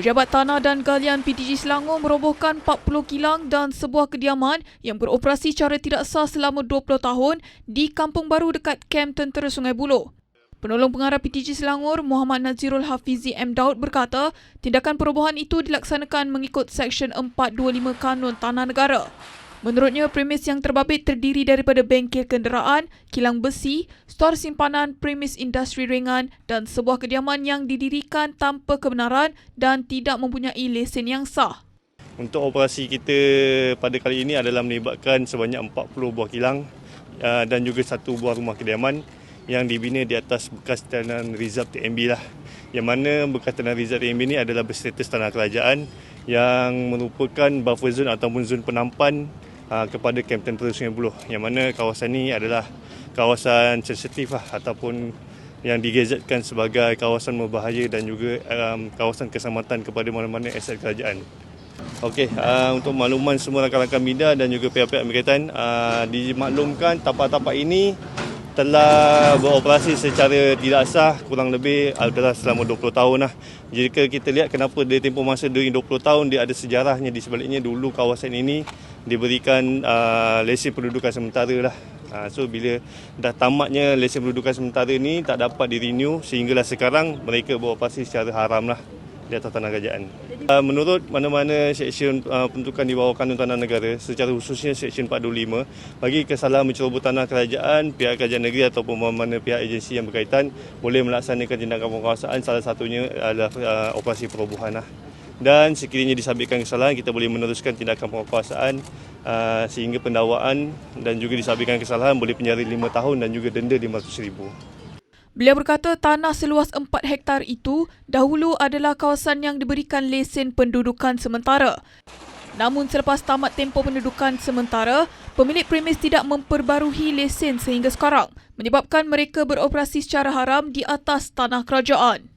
Pejabat Tanah dan Galian PTG Selangor merobohkan 40 kilang dan sebuah kediaman yang beroperasi secara tidak sah selama 20 tahun di Kampung Baru dekat Kem Tentera Sungai Buloh. Penolong pengarah PTG Selangor, Muhammad Nazirul Hafizi M. Daud berkata, tindakan perobohan itu dilaksanakan mengikut Seksyen 425 Kanun Tanah Negara. Menurutnya, premis yang terbabit terdiri daripada bengkel kenderaan, kilang besi, stor simpanan, premis industri ringan dan sebuah kediaman yang didirikan tanpa kebenaran dan tidak mempunyai lesen yang sah. Untuk operasi kita pada kali ini adalah melibatkan sebanyak 40 buah kilang uh, dan juga satu buah rumah kediaman yang dibina di atas bekas tanah rizab TMB lah. Yang mana bekas tanah rizab TMB ini adalah berstatus tanah kerajaan yang merupakan buffer zone ataupun zon penampan uh, kepada Kem Tentera Sungai Buloh yang mana kawasan ini adalah kawasan sensitif lah, ataupun yang digazetkan sebagai kawasan berbahaya dan juga um, kawasan keselamatan kepada mana-mana aset kerajaan. Okey, uh, untuk makluman semua rakan-rakan media dan juga pihak-pihak berkaitan, uh, dimaklumkan tapak-tapak ini telah beroperasi secara tidak sah kurang lebih adalah selama 20 tahun lah. Jika kita lihat kenapa dia tempoh masa dari 20 tahun dia ada sejarahnya di sebaliknya dulu kawasan ini diberikan uh, lesen pendudukan sementara lah. Uh, so bila dah tamatnya lesen pendudukan sementara ini tak dapat di-renew sehinggalah sekarang mereka beroperasi secara haram lah di atas tanah kerajaan. Uh, menurut mana-mana seksyen uh, pentukan di bawah kanun tanah negara, secara khususnya seksyen 425, bagi kesalahan menceroboh tanah kerajaan, pihak kerajaan negeri ataupun mana-mana pihak agensi yang berkaitan boleh melaksanakan tindakan penguasaan, salah satunya adalah uh, operasi perobohan lah. Dan sekiranya disabitkan kesalahan, kita boleh meneruskan tindakan penguasaan uh, sehingga pendakwaan dan juga disabitkan kesalahan boleh penjara 5 tahun dan juga denda RM500,000. Beliau berkata tanah seluas 4 hektar itu dahulu adalah kawasan yang diberikan lesen pendudukan sementara. Namun selepas tamat tempoh pendudukan sementara, pemilik premis tidak memperbarui lesen sehingga sekarang menyebabkan mereka beroperasi secara haram di atas tanah kerajaan.